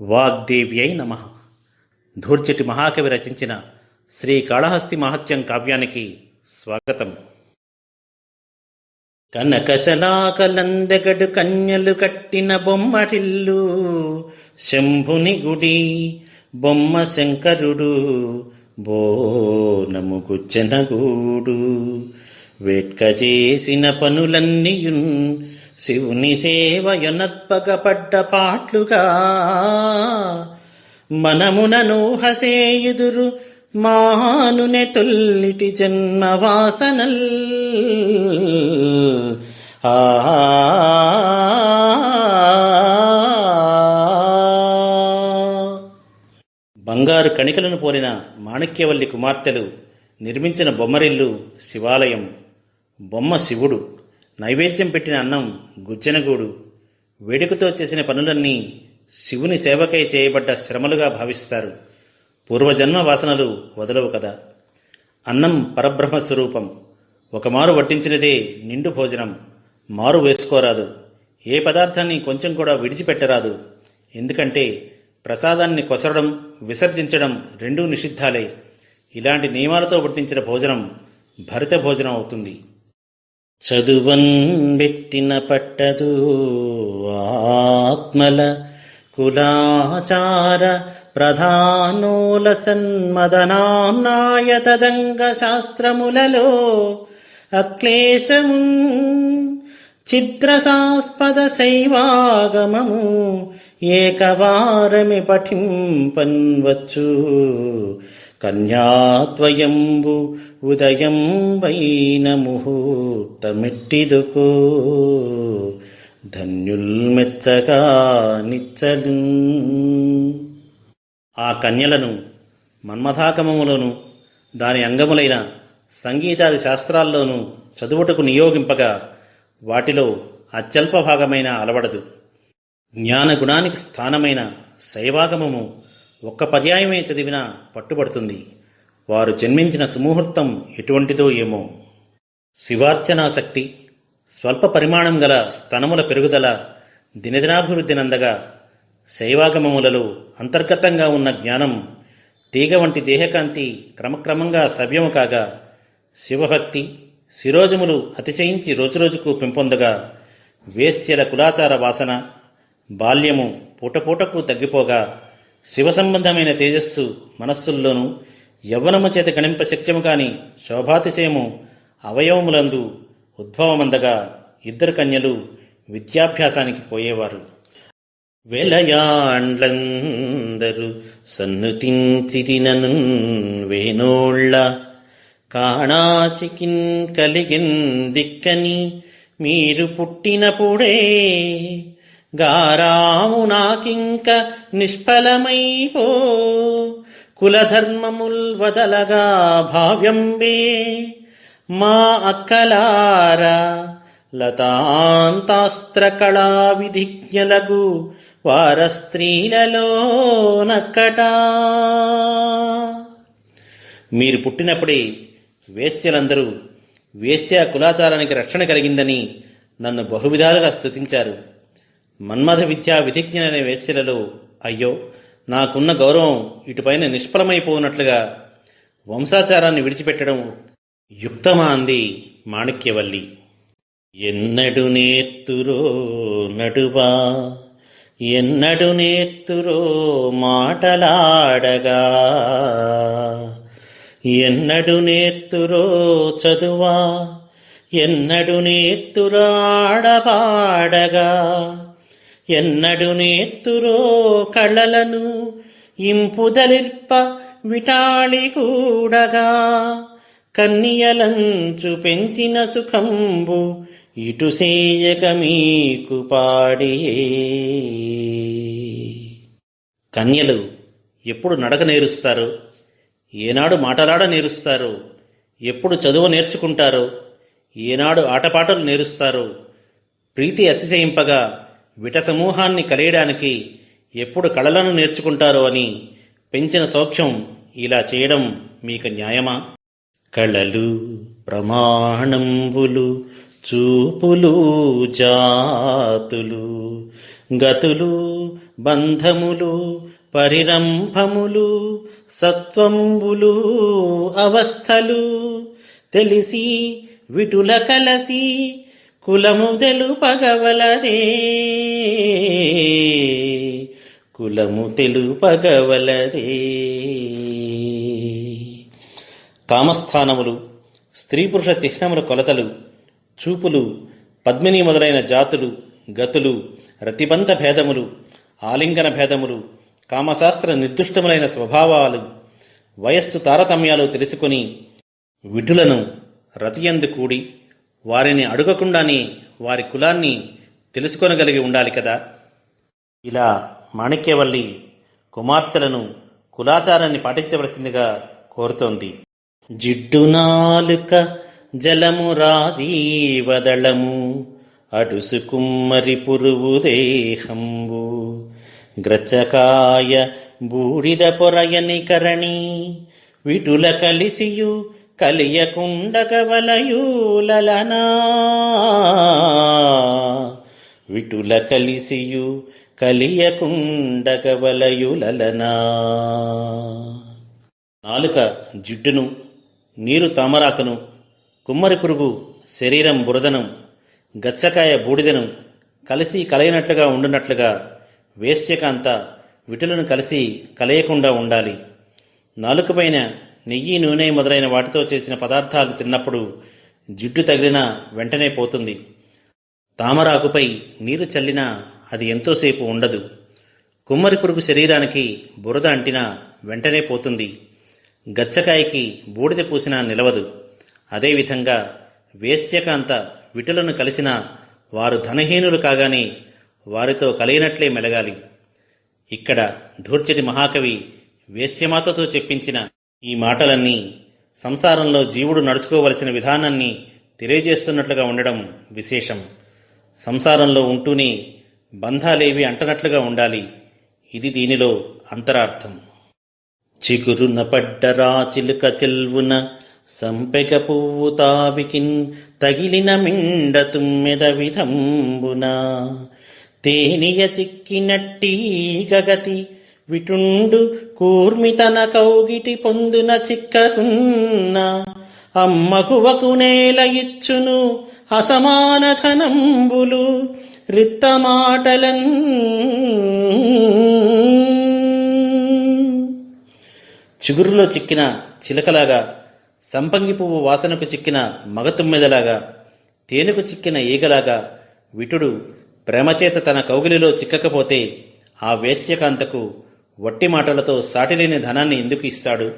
వాగ్దేవ్యై నమ. ధూర్చటి మహాకవి రచించిన శ్రీ కాళహస్తి మహత్యం కావ్యానికి స్వాగతం. కనకశలాకలందెగడు కన్యలు కట్టిన బొమ్మటిల్లు శంభుని గుడి బొమ్మ శంకరుడు బోనము గుచ్చెనగూడు వేట్క చేసిన పనులన్నీయున్ శివుని సేవయొనత్పగపడ్డ పాట్లుగా మనమునను హసేయుదురు మానునె తొల్లిటి జన్మ వాసనల్ ఆ బంగారు కణికలను పోలిన మాణిక్యవల్లి కుమార్తెలు నిర్మించిన బొమ్మరిల్లు శివాలయం బొమ్మ శివుడు నైవేద్యం పెట్టిన అన్నం గుజ్జనగూడు. వేడుకతో చేసిన పనులన్నీ శివుని సేవకై చేయబడ్డ శ్రమలుగా భావిస్తారు. పూర్వజన్మ వాసనలు వదలవు కదా. అన్నం పరబ్రహ్మ స్వరూపం. ఒకమారు వడ్డించినదే నిండు భోజనం. మారు వేసుకోరాదు. ఏ పదార్థాన్ని కొంచెం కూడా విడిచిపెట్టరాదు. ఎందుకంటే ప్రసాదాన్ని కొసరడం విసర్జించడం రెండూ నిషిద్ధాలే. ఇలాంటి నియమాలతో వడ్డించిన భోజనం భరిత భోజనం అవుతుంది. చదువన్ పెట్టిన పట్టదు ఆత్మల కులాచార ప్రధానోల సన్మదనాంనాయ తదంగ శాస్త్రములలో అక్లేశము చిద్రసాస్పద శైవాగమము ఏకవారమి పఠింపన్వచ్చు కన్యాత్వయంబు ఉదయం వైన ముహూర్తమిట్టిదుకో. ధన్యుల్మెచ్చగా నిచ్చలు. ఆ కన్యలను మన్మథాకమములోను దాని అంగములైన సంగీతాది శాస్త్రాల్లోనూ చదువుటకు నియోగింపగా వాటిలో అత్యల్ప భాగమైన అలవడదు. జ్ఞానగుణానికి స్థానమైన శైవాగమము ఒక్క పర్యాయమే చదివినా పట్టుబడుతుంది. వారు జన్మించిన సుముహూర్తం ఎటువంటిదో ఏమో. శివార్చనాశక్తి స్వల్ప పరిమాణం గల స్తనముల పెరుగుదల దినదినాభివృద్ధి నందగా శైవాగమములలో అంతర్గతంగా ఉన్న జ్ఞానం తీగ వంటి దేహకాంతి క్రమక్రమంగా సవ్యము కాగా శివభక్తి శిరోజములు అతిశయించి రోజురోజుకు పెంపొందగా వేశ్యల కులాచార వాసన బాల్యము పూటపూటకు తగ్గిపోగా శివ సంబంధమైన తేజస్సు మనస్సుల్లోనూ యవ్వనము చేత గణింప శక్యము కాని శోభాతిశయము అవయవములందు ఉద్భవమందగా ఇద్దరు కన్యలు విద్యాభ్యాసానికి పోయేవారు. వెలయాండ్లందరు సన్నుతించిరినను వేనోళ్ళ కాణాచికిన్ కలిగిన్ దిక్కని మీరు పుట్టినప్పుడే గారాము నాకింక నిష్ఫలమైపో. కులధర్మముల్ వదలగా భావ్యంబే. మా అక్కలారా లతాంతాస్త్ర కళా విధిజ్ఞలగు వార స్త్రీలలో నక్కటా. మీరు పుట్టినప్పుడే వేశ్యలందరూ వేశ్య కులాచారానికి రక్షణ కలిగిందని నన్ను బహువిధాలుగా స్థుతించారు మన్మథ విద్యా విధిజ్ఞలైన వేశ్యలలో అయ్యో నాకున్న గౌరవం ఇటుపైన నిష్ఫలమైపోనట్లుగా వంశాచారాన్ని విడిచిపెట్టడం యుక్తమా అంది మాణిక్యవల్లి. ఎన్నడు నేర్తురో నడువా ఎన్నడు నేర్తురో మాటలాడగా ఎన్నడు నేర్తురో చదువా ఎన్నడు నేర్తురాడబాడగా ఎన్నడు నేత్తురో కళలను ఇంపుదలిర్ప విటాళి కూడగా. కన్యలంచు పెంచిన సుఖంబు ఇటు సేయక మీకు పాడియే. కన్యలు ఎప్పుడు నడక నేరుస్తారు? ఏనాడు మాటలాడ నేరుస్తారు? ఎప్పుడు చదువు నేర్చుకుంటారు? ఏనాడు ఆటపాటలు నేరుస్తారు? ప్రీతి అతిశయింపగా విట సమూహాన్ని కలియడానికి ఎప్పుడు కళలను నేర్చుకుంటారో అని పెంచిన సౌఖ్యం ఇలా చేయడం మీకు న్యాయమా? కళలు ప్రమాణంబులు చూపులు జాతులు గతులు బంధములు పరిరంభములు సత్వంబులు అవస్థలు తెలిసి విటుల కలసి కులము తెలుపగవలదే కులము తెలుపగవలదే కామస్థానములు స్త్రీ పురుష చిహ్నముల కొలతలు చూపులు పద్మిని మొదలైన జాతులు గతులు రతిబంధ భేదములు ఆలింగన భేదములు కామశాస్త్ర నిర్దిష్టములైన స్వభావాలు వయస్సు తారతమ్యాలు తెలుసుకొని విఢులను రతియందు కూడి వారిని అడగకుండానే వారి కులాన్ని తెలుసుకొనగలిగి ఉండాలి కదా. ఇలా మాణిక్యవల్లి కుమార్తెలను కులాచారాన్ని పాటించవలసిందిగా కోరుతోంది. జిడ్డు నాలుక జలము రాజీవదళము అడుసు కుమ్మరి పురువు దేహంబు గ్రచకాయ బూడిద పొరయని కరణి విటుల కలిసియు కలియకుండగవలయూలనా విటుల కలిసియు కలియకుండగవలయులలనా నాలుక జిడ్డును నీరు తామరాకును కుమ్మరి పురుగు శరీరం బురదను గచ్చకాయ బూడిదను కలిసి కలయినట్లుగా ఉండునట్లుగా వేశ్యకాంత విటులను కలిసి కలయకుండా ఉండాలి. నాలుకపైన నెయ్యి నూనె మొదలైన వాటితో చేసిన పదార్థాలు తిన్నప్పుడు జిడ్డు తగిలినా వెంటనే పోతుంది. తామరాకుపై నీరు చల్లినా అది ఎంతోసేపు ఉండదు. కుమ్మరి పురుగు శరీరానికి బురద అంటినా వెంటనే పోతుంది. గచ్చకాయకి బూడిద పూసినా నిలవదు. అదేవిధంగా వేశ్యకాంత విటులను కలిసిన వారు ధనహీనులు కాగానే వారితో కలిగినట్లే మెలగాలి. ఇక్కడ ధూర్చటి మహాకవి వేశ్యమాతతో చెప్పించిన ఈ మాటలన్నీ సంసారంలో జీవుడు నడుచుకోవలసిన విధానాన్ని తెలియజేస్తున్నట్లుగా ఉండడం విశేషం. సంసారంలో ఉంటూనే బంధాలేవి అంటనట్లుగా ఉండాలి. ఇది దీనిలో అంతరార్థం. చిగురున పడ్డరా చిలుక చెల్వున సంపెగ పువ్వు తావికిన్ తగిలిన మిండ తుమ్మెద విధంబున. తేనియ చిక్కినట్టి గగతి విటుండు కూర్మి తన కౌగిటి పొందున చిక్కకున్న అమ్మకువకు నేల ఇచ్చును అసమాన ధనంబులు రిత్తమాటలన్ చిగురులో చిక్కిన చిలకలాగా సంపంగి పువ్వు వాసనకు చిక్కిన మగతుమ్మెదలాగా తేనెకు చిక్కిన ఈగలాగా విటుడు ప్రేమచేత తన కౌగిలిలో చిక్కకపోతే ఆ వేశ్యకాంతకు వట్టి మాటలతో సాటిలేని ధనాన్ని ఎందుకు ఇస్తాడు?